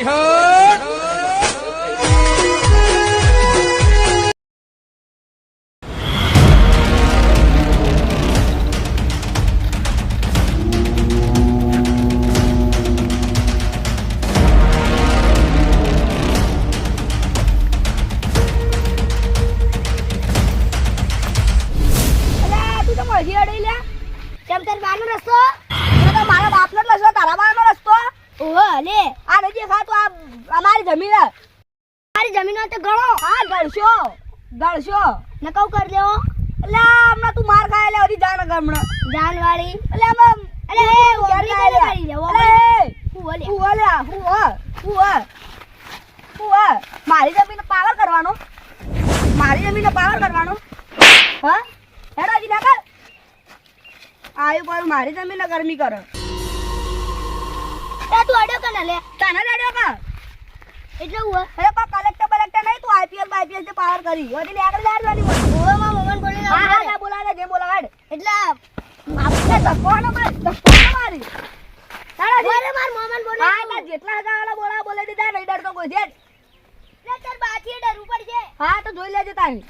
અલ્યા, તું તો મોઢી અડી લ્યા. કેમ તારી બાનો રસ્તો? મને તો મારા બાપનો જ રસ્તો, તારા બાનો રસ્તો? ઓહો, લે. આ નથી દેખાતું, આ અમારી જમીન અમારી જમીન તો ગણો. હા, બળસ્યો ને કઉ કર દેવો એટલે હમણાં તું માર ખાય લે, હજી જાન કર હમણાં. જાન વાળી એટલે આમાં એટલે તું એ, ના કરી લે, અલે, એ, હું બોલે હું હો લ્યા, હું હો, હું હો. હું હો. મારી જમીન પાવર કરવાનો. મારી જમીન પાવર કરવાનો. હા? હેડો હજી ના કર આયુ પર મારી જમીન ગરમી કરે. એ તું અડ્યો કે ના લે? તને લડ્યો કા? એટલે હું અરે કો કલેક્ટર બલેક્ટર નહીં તું આઈપીએલ બાઈપીએલથી પાવર કરી. વધી ને આગળ લાડ વાળી મને માં મમન બોલી હા હા ના બોલાવે જે બોલાવે. એટલે આપણે ધક્કો ન માર ધક્કો ન મારી. તારા મારે માર મમન બોલી. હા ના જેટલા હતા વાળા બોલા બોલે દીધા નહીં ડરતો કોઈ છે જ. તાર બાથી ડર ઉપર છે હા તો જોઈ લેજે તારી.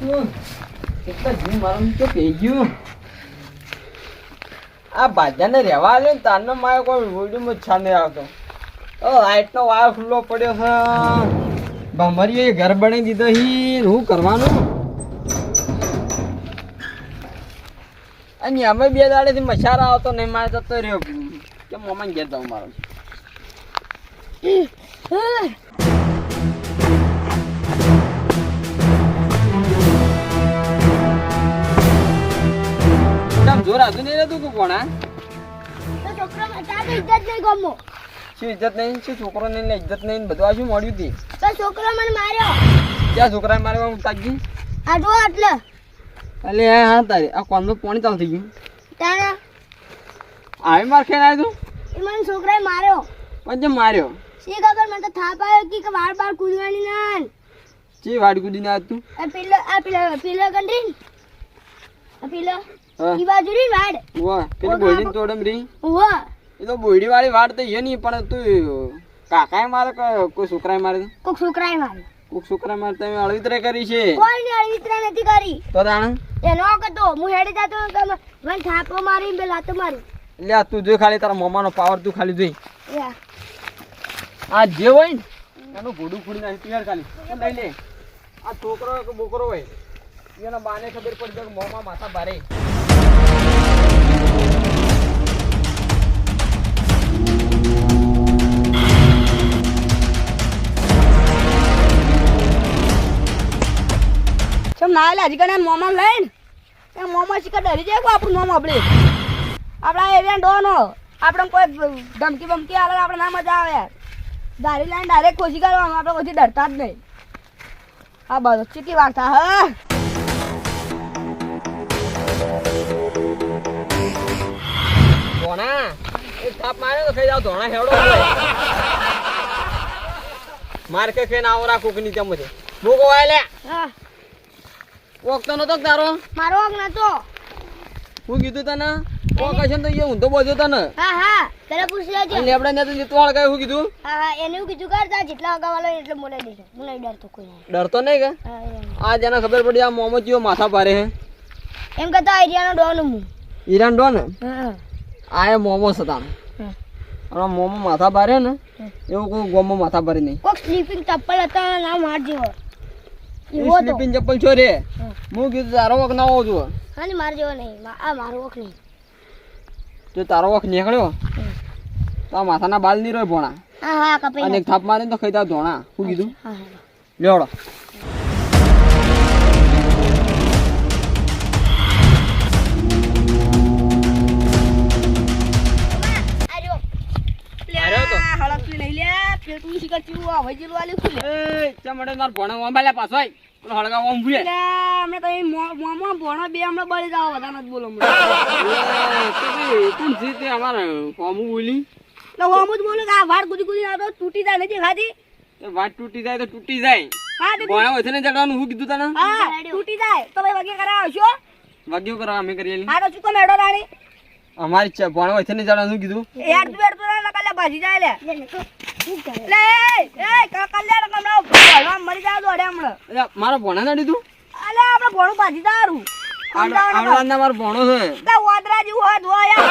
જીવ, કેટલો તો પી ગયું? આ ભાજાને રહેવા આલે ને તારનો કોઈ વિડીયોમાં છા નહીં આવતો. ઓ લાઈટનો વાયર ખુલ્લો પડ્યો છે ભમરીએ ઘર બની દીધો હી. હું કરવાનું? અને અમે બે દાડેથી મસારા આવતો નહીં, મારે જતો રહ્યો. કે મમ્મી ઘેર જાઉં મારો. જોર હતું નહીં રહેતું કે છોકરો નહીં ગમો. શું ઇજ્જત નહીં? શું છોકરો નહીં ઇજ્જત નહીં બધું આ શું મળ્યું હતી છોકરો મને માર્યો. ત્યાં છોકરાએ મારે હું તાકી આ જો એટલે અલે હા હા તારે. આ કોનમાં પાણી ચાલુ થઈ ગયું. તારા? આવી માર ખેર આવ્યું એ મને છોકરાએ માર્યો. પણ જે માર્યો? શી ખબર મને તો થાપ આવ્યો કે વાર બાર કૂદવાની ના જે વાડી કૂદીને આવ્યું તું? આ પેલો આ પેલો પેલો કંટ્રી આ પેલો. ઈ બાજુ ની વાડ. વાહ પેલી બોયડી તોડમ રહી વાહ એ તો બોયડી વાળી વાડ તો એ નહીં પણ તું કાકાએ મારે કોઈ છોકરાએ મારે કોક છોકરાએ માર્યો કોઈક છોકરાએ મારે તમે અળવિતરે કરી છે. કોઈ ની અળવિતરા નથી કરી. તો તાણ? એનો કતો હું હેડી જાતો મને થાપો મારી બે લાતો મારી. લે તું જોઈ ખાલી તારા મમ્માનો પાવર તું ખાલી જોઈ. આ. જે હોય ને એનું ભોડું ફૂડી નાખી યાર ખાલી. લઈ લે? આ છોકરો કે બોકરો હોય? એના બાને ખબર પડી જાય કે માથા ભારે. ચમ ના એટલે હજી કને મોમાં લઈને. એ મોમાં શીખર ડરી જાય આપણું મોમ આપણે. આપણા એરિયા ડોનો આપણે કોઈ ધમકી બમકી આવે આપણે ના મજા આવે. દારી લાઈન ડાયરેક્ટ ખોસી કાઢવાનું આપણે કોઈ ડરતા જ નહીં. આ બધું ચીટી વાગતા હા? ધોણા? એક થાપ મારે તો ખાઈ જાવ ધોણા હેડો માર કે ખેન આવો રાખું કે મૂકો વાય લે હા. વખતો નતો તારો? મારો વાગ નતો. હું કીધું તને? વોકેશન તો એ ઊંધો બોજો તને. હા હા પેલા પૂછી લેજે લેબડા ને તો જીતવા કઈ હું કીધું? હા હા એને હું કીધું કરતા જેટલા અગાવાલો એટલે મોલે દેજો. મને ડરતો કોઈ નહીં. ડરતો નહીં કે? આ જેને ખબર પડી આ મોમો માથા ભારે હે. એમ કહેતા એરિયાનો ડોન હું. ઈરાન ડોન હા આ એ મોમો હતા હા. અને મોમો માથા ભારે ને એવું કોઈ ગોમો માથા ભારે નહીં. કોક સ્લીપિંગ ચપ્પલ હતા ના માર જેવો. એવો તો સ્લીપિંગ ચપ્પલ છો રે. હા. કીધું તારો વખ ના હોવો જોઈએ. હા માર જેવો નહીં. આ મારો વખ નહીં. તો તારો વખ નીકળ્યો? તો માથાના બાલ નહીં રહ્યો ભોણા. હા હા કપાઈ અને થાપ મારે તો ખાઈ તા ધોણા. શું કીધું? હા લેવડો નહીં લે. પેટનું શીખર ચીવું આ વજીર વાલી શું ચમડે માર ભોણા ઓંબાલ્યા પાછો આય. પેલો હળગા ઓમ ભૂલે. લે અમે તો અહીં મો- ભણો બે હમણાં બળી જાવ બધા નથી બોલો કોણ છે તે અમારે ફોર્મું બોલી? હું જ બોલું આ કૂદી કૂદી આવતો તૂટી જાય નથી ખાધી? તે વાત તૂટી જાય તો તૂટી જાય. હા તે હોય છે ને જડવાનું હું કીધું તને? હા તૂટી જાય. તો ભાઈ વગે કરાવો છો વાગ્યો કરવા અમે કરેલી આ તો ચૂકો મેડો રાણી? અમારી ચા ભણવા હોય છે ને જાણે કીધું? યાર તું બેઠ તો કાલે ભાજી જાય લે. એ એ મરી ભણા ના દીધું અલે આપણે ભોણું ભાજી તારું આવડા મારો ભણો છે. લે વાદરા જેવું હોય ધોયા.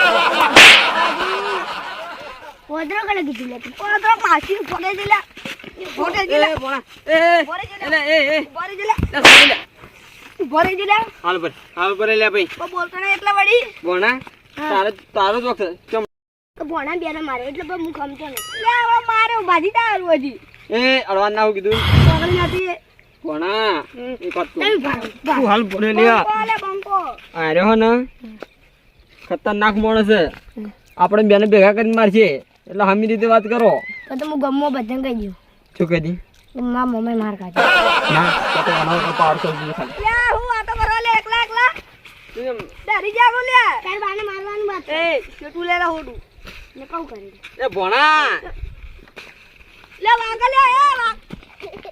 પોદરો કને કીધું લે તું? વાદરો ફોડે છે ફોડે એ ભણા. એ ભરે છે એ એ. ભરે છે લે. લે છોડી લે. ભરે હાલ પર હાલ પર લે ભાઈ. તો બોલતો ને એટલા વડી ભોણા તારો તારો જ વખત તો ભોણા બેને મારે એટલે પણ હું ખમતો નહીં. હવે મારે ભાજી દારું હજી. એ અડવાન ના હું કીધું. પકડી નથી ભણા એ કરતું તું હાલ પડે લે બંકો લે બંકો. ને. ખતરનાક માણસ છે. આપણે બેને ભેગા કરીને મારશે. એટલે હમી રીતે વાત કરો. તો તો હું ગમો બધાને કહી દઉં. શું કહી દી? મા મમ્મી માર ખાધી ના તો તો આનો પાવર કરી દીધું ખાલી. લે હું આ તો કરો લે એકલા એકલા. ડરી જાગો લે. તાર બાને મારવાનું વાત એ છોટું લેલા હોડું. ને કહું કરી એ ભણા. લે વાગા લે એ વાગ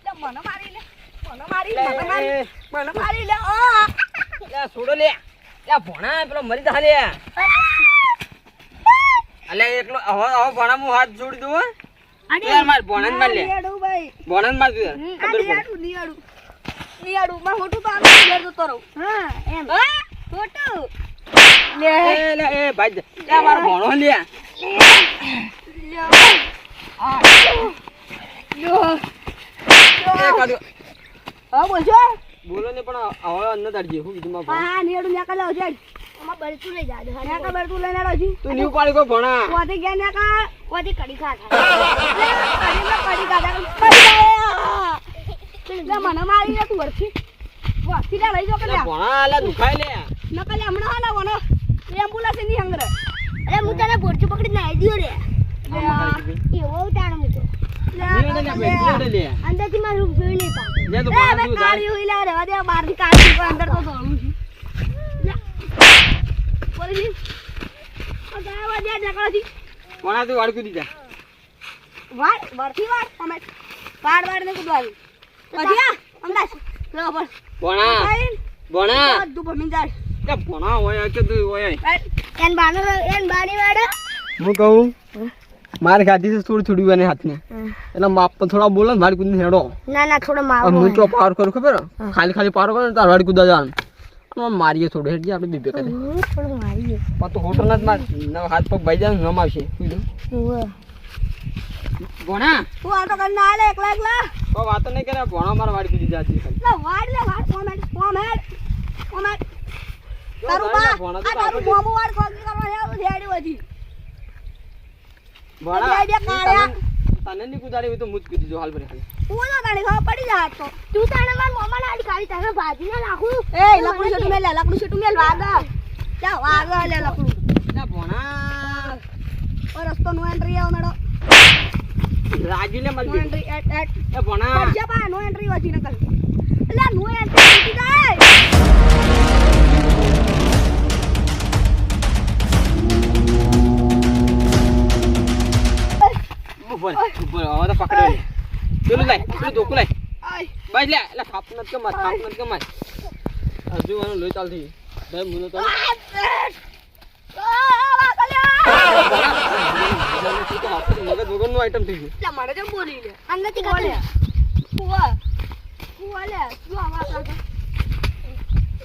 લે મને મારી લે મને મારી મને મારી મને મારી લે આ લે છોડો લે. લે ભણા પેલો મરી જા લે. અલે એકલો હવે હવે ભણા હું હાથ જોડી દઉં હો. યાર માર માર લે. ભાઈ. માર તું આ ખબર પડે. નિયાડું નિયાડું. નિયાડું માં હોટું તો આગળ ઘેર હા એમ. હા હોટું લે લે એ ભાઈ. લે મારો ભણો લે. હા બોલજો બોલો ને પણ હવે અન્ન કીધું હા અમાર બળતું લઈ જાજો તું લઈને આવો તું નીવ પાડી કોઈ ભણા. કોથી ગયા ન્યા કા કોથી કડી ખા ખા કડી માં કડી કડી ગયા મને મારી લે તું વરથી વરથી લઈ જો કે ભણા લે દુખાય લે નકલે હમણાં હાલા એમ્બ્યુલન્સની હંગરે. અરે હું તને બોરચું પકડી નાઈ દ્યો રે એવો ઉતાણ હું તો લે અંદરથી મારું જોઈ નહીં પા કાળી હોઈ લે રેવા દે બહારથી કાળી અંદર તો ધોળું છે. બોલી જી ઓ ગયા વાજ્યા ઢકળથી ભણા તું વાળકું દીધા? વાડ વરથી વાડ અમે વાડ વાડ ને કુદવાનું પછી આ લો બોલ. બોણા. બોણા. બધું ભમી જાય. લે ભણા હોય કે તું હોય. એન બાનો એન બાની વાડો હું કહું મારે ખાધી છે થોડી થોડી બને હાથને. એટલે માપ પણ થોડા બોલો ને વાડી કુદ હેડો. ના ના થોડો માવો હું તો પાર કરું ખબર? ખાલી ખાલી પાર કરું તાર વાડી કુદા જાન મારીએ થોડું હેડી આપણે બીબે કરે. થોડું મારીએ. પણ તો હોટલ જ માર ના હાથ પગ ભાઈ જાય નમ આવશે. ગયું તું આ તો કર ના લે એકલા એકલા. કોઈ વાતો નહીં કરે ભણા મારા વાડી કુદી જાતી લે વાડ લે વાડ કોમેન્ટ કોમેન્ટ કોમેન્ટ તારું બા આ તારું મોમો વાળ ખોગી કરવા હે હું ધેડી વધી ભણા બે કાળ્યા. તને- ની કુદાડી હોય તો મુજ કીધી જો હાલ ભરે તું તો તારી ખબર પડી જા તો તું તાણે માર મોમા લાડી કાઢી તારે ભાજી ને નાખું એ લકડું છોટું મેલ લે લકડું છોટું મેલ વાગા. જા વાગા લે લકડું. લે ભણા. ઓ રસ્તો નો એન્ટ્રી આવ નડો. રાજુ ને નો એન્ટ્રી એટ એટ. એ ભણા. જા બા નો એન્ટ્રી વધી નકલ એટલે નો એન્ટ્રી જાય ઉપર ઉપર હવે તો પકડ્યો પેલું લાય પેલું ધોકું લાય. આય. બાઈ લે એટલે થાપ નત કમાય થાપ નત કમાય હજુ આનું લોહી ચાલતી. ભાઈ મુનો તો આ મગજ વગરનું આઈટમ થઈ ગયું એટલે મને જેમ બોલી લે. અંદરથી બોલે કાઢી ફુવા ફુવા લે. શું આ વાગા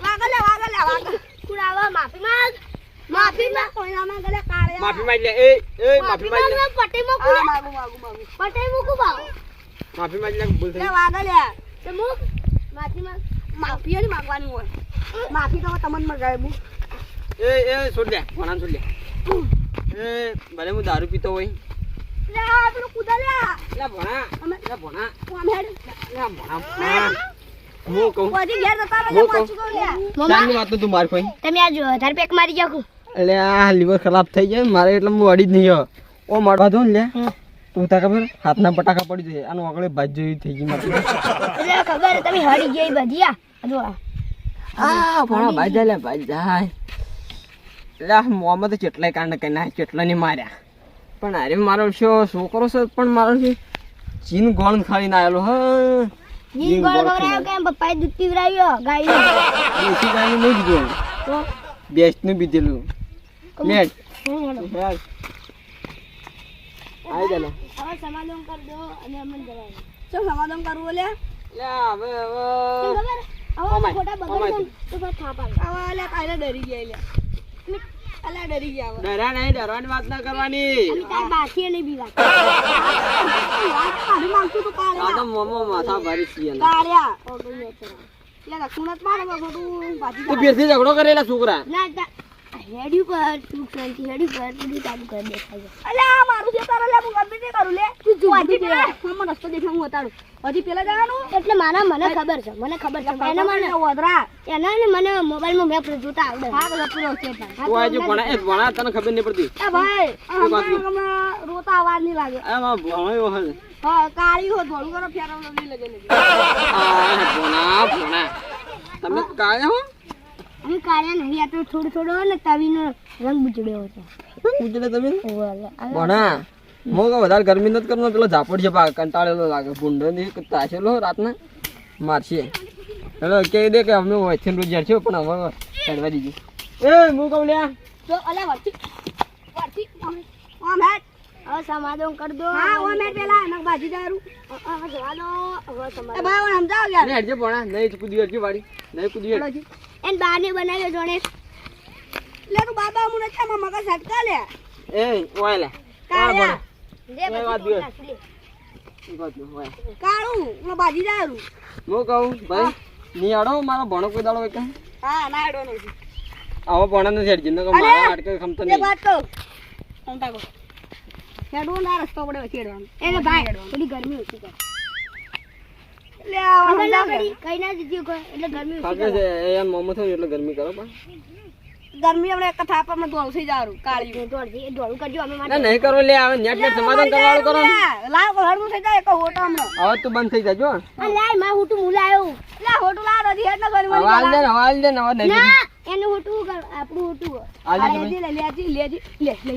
વાગા લે વાગા લે વાગા. કુરાવા માફી માંગ. માફી માંગ કોઈનામાં ગલે કાળ્યા. માફી માંગ લે એ એ માફી માંગ લે પટે આ મૂકું માગું માગું માગું. પટે મૂકું ભાવ માફી માંગ લે ભૂલ લે થઈ વાગા લે તે મૂક. માફી માંગ માફી નહીં માંગવાની હોય. માફી તો તમને મગાય બુ એ એ છોડ દે ભણાને છોડ દે એ ભલે હું દારૂ પીતો હોય. લે આ પેલું કૂદા લે. લે ભણા. અમે લે ભણા. કોમ હેડ. લે ભણા ભણા. હું કહું. પછી ઘેર જતા રહો પાછું કહું લે. ચાંદની વાત તું માર કોઈ તમે આ જો પેક મારી જાખું એટલે આ લીવર ખરાબ થઈ જાય મારે એટલે હું અડી જ નહીં ગયો. ઓ મારવા દો ને લે. તું તા ખબર હાથના પટાકા પડી જાય. આનું આગળ ભાજ જેવી થઈ ગઈ મારે. એટલે ખબર તમે હળી ગઈ બધી આ. જો આ. ભણા ભાઈ જાય લે ભાઈ જાય એટલે આ મોંમાં તો કેટલાય કાંડ કઈ ના કેટલા કેટલાને માર્યા. પણ અરે મારો શું છોકરો છે પણ મારો છે ચીન ગોળ ખાઈને આવેલો હ. ચીન ગોળ ખવડાવ્યો કે એમ પપ્પાએ દૂધ પીવડાવ્યો ગાયનું. દૂધ ગાયનું નહીં દીધું. તો? બેસ્ટનું બીધેલું મેટ હું હેડો. હેડ. આઈ જા લે. હવે સમાધાન કરી દો અને અમને જવા શું સમાધાન કરવું લે લે હવે હવે હવે ઓમાય, ખોટા બગાડી ઓમાય. દો ને તો પછી થાપ આવે. આવા લે કાલે ડરી ગયા લે અલા ડરી ગયા હવે. ડરા નહીં ડરવાની વાત ના કરવાની તાર બાકી નહીં બીવા માંગતું તું આ તો માથા ભારી. કાળિયા. લે મારે ફેરથી ઝઘડો કરેલા છોકરા ના તા હેડ્યું પર તું શાંતિ હેડ્યું પર બધું કામ કરી દેખાય. અલે આ મારું છે તારા લે હું ગમે તે કરું લે. તું જો હજી પેલા મને રસ્તો દેખાય હું બતાડું હજી પેલા જવાનું? એટલે મારા મને ખબર છે મને ખબર છે. એના મને વધરા એના ને મને મોબાઈલમાં મેપ જોતા આવડે. હા બધા પૂરો છે તું આજે ભણા એ ભણા તને ખબર નહીં પડતી. એ ભાઈ હમણાં રોતા અવાજ નહીં લાગે. આમાં ભણાયો હે હા કાળી હો ધોળું કરો ફેરવલો નહીં લગે લગે આ ભણા ભણા. તમે કાયા હો? અમે કાળ્યા નહીં આ તો થોડો થોડો ને તવીનો રંગ બુચડ્યો છે. પૂછલે તમે? ભણા મો કે વધારે ગરમી નથી કરનો પેલો ઝાપડ છે પા કંટાળેલો લાગે. ભૂંડો ની તાશેલો રાતના મારશે. એટલે કે દે કે અમે વચ્ચે રોજ છે પણ હવે ચડવા દીધી. એ હું કહું લ્યા તો અલા વર્તી વર્તી આમ હેટ હવે સમાધાન કર દો. હા ઓ મેં પેલા નક ભાજી દારૂ. હવે જવા દો હવે સમાધાન. ભાઈ સમજાવ યાર. હેડજે ભણા નહીં કુદી હેડજે વાડી. નહીં કુદી હેડ. એન બાને બનાવ્યો જોણે. લે તું બાબા મુને છે આમાં મગજ હટકા લે. એ ઓય લે. કાળા. જે વાત ઓય. કાળું હું ભાજી દારૂ. હું કહું ભાઈ ની આડો મારો ભણો કોઈ દાડો કે હા ના હેડો નથી આવો ભણો નથી હેડજી નકર મારા હાડકે ખમતો નહીં. વાત કહું. સમતા કહો ના રસ્તો પડે વચ્ચે હેડવાનું એને ભાઈ થોડી ગરમી ઓછી કર. લે ગરમી ઓછી ખાતે છે એમ મોમો થયું એટલે ગરમી કરો પણ. ગરમી હમણાં કથા પર મેં ધોળું થઈ જારું કાળી કર દોડજી એ દોડું કરજો અમે ના નહીં કરો લે આવે નેટ નેટ સમાધાન કરવાળું કરો. ને. લાવ હળવું થઈ જાય એક હોટો હમણો. હવે તું બંધ થઈ જાજો આ લાયમાં તું મુલાયો. લે હોટું લાવ નથી હેડ ના કરી હવે હાલ દે ને હવે હાલ દે ને. નહીં એનું હોટું આપણું હુટું લેજી લે લેજી લેજી લે લે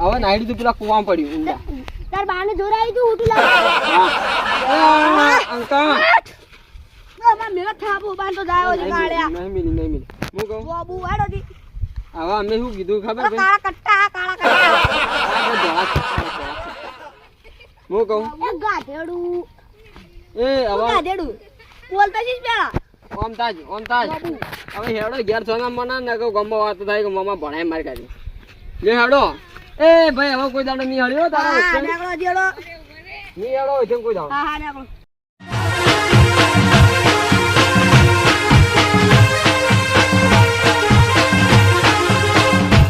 હવે નાઈડી તું પેલા કુવામાં પડ્યું ઊંડા. તાર બાને જોર આવી તું હોટું લાવ. અંકા અમાર મેળા થાબો બાન તો જાયો જ કાળ્યા. નહીં મિલી નહીં મિલી. હું કહું? બોબુ વાડો દી હવે અમે શું કીધું ખબર છે કાળા કટ્ટા કાળા કટ્ટા. છે, છે. હું કહું? એ ગાધેડું. એ હવે કાઢેડું બોલતા જઈશ પેલા? ઓમતાજ ઓમતાજ હવે હેડો ઘેર સોના મને ને કે ગમો વાત થાય કે મમ્મા ભણાય મારી કાઢી લે હેડો. એ ભાઈ હવે કોઈ દાડો નહીં હળ્યો તારો? નીકળો જેડો નહીં હેડો છે કોઈ દાડો? હા હા નીકળો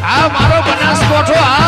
આ મારો બનાસકોઠો આ